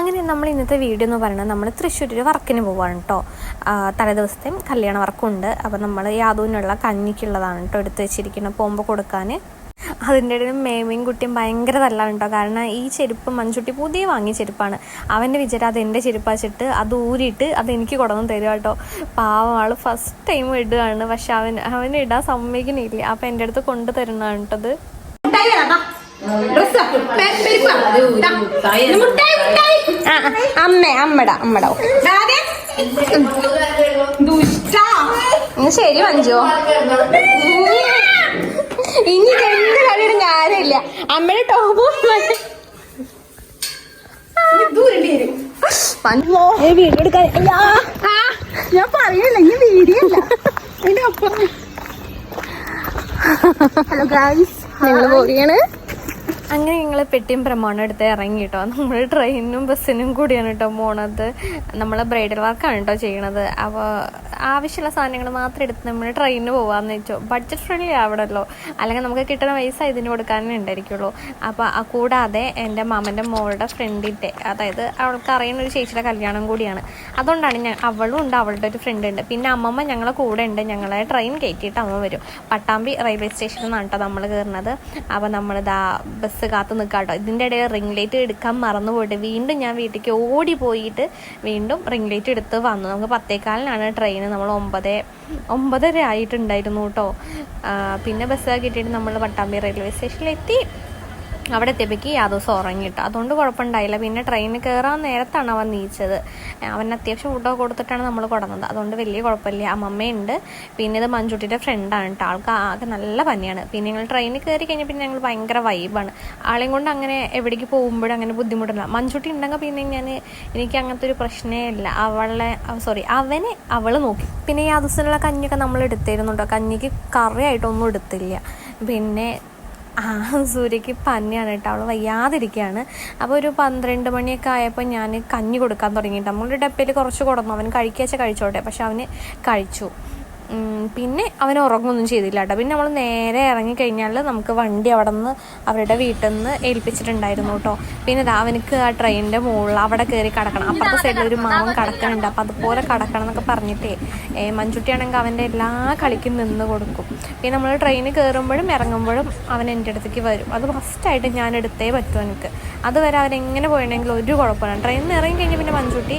അങ്ങനെ നമ്മൾ ഇന്നത്തെ വീഡിയോ എന്ന് പറയുന്നത് നമ്മൾ തൃശ്ശൂരിൽ വർക്കിന് പോവാണ് കേട്ടോ തലേ ദിവസത്തെയും കല്യാണ വർക്കുണ്ട്. അപ്പോൾ നമ്മൾ യാതൊന്നിനുള്ള കഞ്ഞിക്കുള്ളതാണ് കേട്ടോ എടുത്ത് വെച്ചിരിക്കുന്നത് പോകുമ്പോൾ കൊടുക്കാൻ അതിന്റെ ഇടയിൽ മേമയും കുട്ടിയും ഭയങ്കര തല്ലാണ് കേട്ടോ കാരണം ഈ ചെരുപ്പ് മൺചുട്ടി പുതിയ വാങ്ങിയ ചെരുപ്പാണ്. അവന്റെ വിചാരം അത് എന്റെ ചെരുപ്പാച്ചിട്ട് അത് ഊരിയിട്ട് അത് എനിക്ക് കൊടന്നു തരും കേട്ടോ പാവം ആൾ ഫസ്റ്റ് ടൈം ഇടുകയാണ് പക്ഷെ അവൻ അവന് ഇടാൻ സമ്മതിക്കണില്ല. അപ്പം എന്റെ അടുത്ത് കൊണ്ടു തരുന്നതാണ് കേട്ടത് അമ്മ അമ്മട അമ്മട ശരി മഞ്ജു. ഇനി എന്ത് കളിയുടെ ഞാനില്ല. അമ്മയുടെ ടോപ്പും വീഡിയോ എടുക്കാൻ. ഞാൻ പറയില്ല ഈ വീഡിയോ അല്ല. അപ്പുറം ഹലോ ഗായ്സ് ഞങ്ങൾ പോവുകയാണ്. അങ്ങനെ ഞങ്ങൾ പെട്ടിയും പ്രമാണം എടുത്ത് ഇറങ്ങി കേട്ടോ നമ്മൾ ട്രെയിനും ബസ്സിനും കൂടിയാണ് കേട്ടോ പോണത്. നമ്മൾ ബ്രൈഡൽ വർക്കാണ് കേട്ടോ ചെയ്യണത്. അപ്പോൾ ആവശ്യമുള്ള സാധനങ്ങൾ മാത്രം എടുത്ത് നമ്മൾ ട്രെയിനിന് പോകാമെന്ന് വെച്ചോ. ബഡ്ജറ്റ് ഫ്രണ്ട്ലി ആവണല്ലോ. അല്ലെങ്കിൽ നമുക്ക് കിട്ടുന്ന പൈസ ഇതിന് കൊടുക്കാനേ ഉണ്ടായിരിക്കുള്ളൂ. അപ്പോൾ കൂടാതെ എന്റെ മാമന്റെ മോളുടെ ഫ്രണ്ടിന്റെ അതായത് അവൾക്ക് അറിയുന്ന ഒരു ചേച്ചിയുടെ കല്യാണം കൂടിയാണ്. അതുകൊണ്ടാണ് ഞാൻ അവളും ഉണ്ട് അവളുടെ ഒരു ഫ്രണ്ട് ഉണ്ട്. പിന്നെ അമ്മമ്മ ഞങ്ങളെ കൂടെ ഉണ്ട്. ഞങ്ങളെ ട്രെയിൻ കയറ്റിയിട്ട് അമ്മ വരും. പട്ടാമ്പി റെയിൽവേ സ്റ്റേഷനിൽ നിന്നാണ് കേട്ടോ നമ്മൾ കയറുന്നത് അപ്പോൾ നമ്മളിതാ ബസ് കാത്ത് നിൽക്കാം കേട്ടോ. ഇതിന്റെ ഇടയിൽ റിംഗ് ലൈറ്റ് എടുക്കാൻ മറന്നു പോയിട്ട് വീണ്ടും ഞാൻ വീട്ടിലേക്ക് ഓടി പോയിട്ട് വീണ്ടും റിംഗ് ലൈറ്റ് എടുത്ത് വന്നു. നമുക്ക് പത്തേക്കാലിനാണ് ട്രെയിൻ നമ്മൾ ഒമ്പത് ഒമ്പതര ആയിട്ടുണ്ടായിരുന്നു കേട്ടോ. പിന്നെ ബസ് കിട്ടിയിട്ട് നമ്മൾ പട്ടാമ്പി റെയിൽവേ സ്റ്റേഷനിലെത്തി അവിടെ എത്തിയപ്പോഴേക്ക് ദിവസം ഉറങ്ങിയിട്ട്. അതുകൊണ്ട് കുഴപ്പമുണ്ടായില്ല. പിന്നെ ട്രെയിനിൽ കയറാൻ നേരത്താണ് അവൻ നീച്ചത്. അവൻ അത്യാവശ്യം ഫുഡൊക്കെ കൊടുത്തിട്ടാണ് നമ്മൾ കൊടുന്നത്. അതുകൊണ്ട് വലിയ കുഴപ്പമില്ല. അമ്മമ്മയുണ്ട് പിന്നെ ഇത് മഞ്ജുട്ടിയുടെ ഫ്രണ്ടാണ് കേട്ടോ ആൾക്ക് ആകെ നല്ല പനിയാണ്. പിന്നെ ഞങ്ങൾ ട്രെയിനിൽ കയറി കഴിഞ്ഞാൽ പിന്നെ ഞങ്ങൾ ഭയങ്കര വൈബാണ് ആളെയും കൊണ്ട് അങ്ങനെ എവിടേക്ക് പോകുമ്പോഴും അങ്ങനെ ബുദ്ധിമുട്ടില്ല. മഞ്ജുട്ടി ഉണ്ടെങ്കിൽ പിന്നെ ഞാൻ എനിക്ക് അങ്ങനത്തെ ഒരു പ്രശ്നമേ ഇല്ല. അവളെ സോറി അവനെ അവൾ നോക്കി. പിന്നെ ഈ ദിവസത്തിലുള്ള കഞ്ഞിയൊക്കെ നമ്മൾ എടുത്തിരുന്നുണ്ടോ കഞ്ഞിക്ക് കറിയായിട്ടൊന്നും എടുത്തില്ല. പിന്നെ ആ സൂര്യക്ക് പനിയാണ് കേട്ടോ. അവൾ വയ്യാതിരിക്കുകയാണ് അപ്പോൾ ഒരു പന്ത്രണ്ട് മണിയൊക്കെ ആയപ്പോൾ ഞാൻ കഞ്ഞി കൊടുക്കാൻ തുടങ്ങിയിട്ട്. നമ്മളുടെ ഡപ്പയിൽ കുറച്ച് കൊടുന്നു. അവൻ കഴിക്കാച്ച കഴിച്ചോട്ടെ. പക്ഷെ അവന് കഴിച്ചു. പിന്നെ അവൻ ഉറങ്ങൊന്നും ചെയ്തില്ല കേട്ടോ പിന്നെ നമ്മൾ നേരെ ഇറങ്ങിക്കഴിഞ്ഞാൽ നമുക്ക് വണ്ടി അവിടെ നിന്ന് അവരുടെ വീട്ടിൽ നിന്ന് ഏൽപ്പിച്ചിട്ടുണ്ടായിരുന്നു കേട്ടോ പിന്നെ ദാ അവനക്ക് ആ ട്രെയിനിന്റെ മുകളിൽ അവിടെ കയറി കിടക്കണം. അപ്പുറത്തെ സൈഡിൽ ഒരു മാവൻ കിടക്കണുണ്ട്. അപ്പം അതുപോലെ കിടക്കണം എന്നൊക്കെ പറഞ്ഞിട്ടേ മഞ്ചുട്ടിയാണെങ്കിൽ അവന്റെ എല്ലാ കളിക്കും നിന്ന് കൊടുക്കും. പിന്നെ നമ്മൾ ട്രെയിന് കയറുമ്പോഴും ഇറങ്ങുമ്പോഴും അവൻ എന്റെ അടുത്തേക്ക് വരും. അത് ഫസ്റ്റായിട്ട് ഞാൻ എടുത്തേ പറ്റും എനിക്ക് അതുവരെ അവൻ എങ്ങനെ പോയിട്ടുണ്ടെങ്കിലും ഒരു കുഴപ്പമില്ല. ട്രെയിനിൽ ഇറങ്ങി കഴിഞ്ഞാൽ പിന്നെ മഞ്ചുട്ടി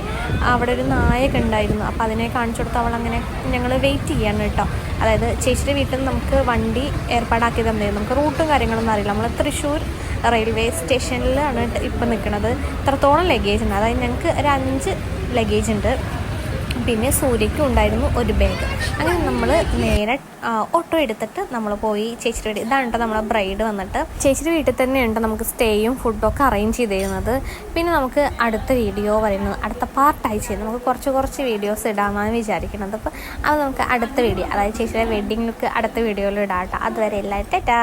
അവിടെ ഒരു നായൊക്കെ ഉണ്ടായിരുന്നു. അപ്പോൾ അതിനെ കാണിച്ചു കൊടുത്ത് അവൾ അങ്ങനെ ഞങ്ങൾ വെയിറ്റ് ചെയ്യാണ് കേട്ടോ. അതായത് ചേച്ചിയുടെ വീട്ടിൽ നിന്ന് നമുക്ക് വണ്ടി ഏർപ്പാടാക്കി തന്നിരുന്നു നമുക്ക് റൂട്ടും കാര്യങ്ങളൊന്നും അറിയില്ല. നമ്മൾ തൃശ്ശൂർ റെയിൽവേ സ്റ്റേഷനിലാണ് ഇപ്പം നിൽക്കുന്നത് ഇത്രത്തോളം ലഗേജ് ഉണ്ട്. അതായത് ഞങ്ങൾക്ക് ഒരു അഞ്ച് ലഗേജ് ഉണ്ട്. പിന്നെ സൂര്യയ്ക്കും ഉണ്ടായിരുന്നു ഒരു ബാഗ് അങ്ങനെ നമ്മൾ നേരെ ഓട്ടോ എടുത്തിട്ട് നമ്മൾ പോയി ചേച്ചിയുടെ വീട് ഇതാണ് കേട്ടോ നമ്മളെ ബ്രൈഡ് വന്നിട്ട്. ചേച്ചിയുടെ വീട്ടിൽ തന്നെയുണ്ട് നമുക്ക് സ്റ്റേയും ഫുഡും ഒക്കെ അറേഞ്ച് ചെയ്ത് തരുന്നത് പിന്നെ നമുക്ക് അടുത്ത വീഡിയോ പറയുന്നത് അടുത്ത പാർട്ടായി ചെയ്ത് നമുക്ക് കുറച്ച് കുറച്ച് വീഡിയോസ് ഇടാമെന്നാണ് വിചാരിക്കുന്നത്. അപ്പോൾ അത് നമുക്ക് അടുത്ത വീഡിയോ അതായത് ചേച്ചിയുടെ വെഡിംഗ് ലുക്ക് അടുത്ത വീഡിയോയിൽ ഇടാം കേട്ടോ അതുവരെ എല്ലാവരും ടാറ്റാ!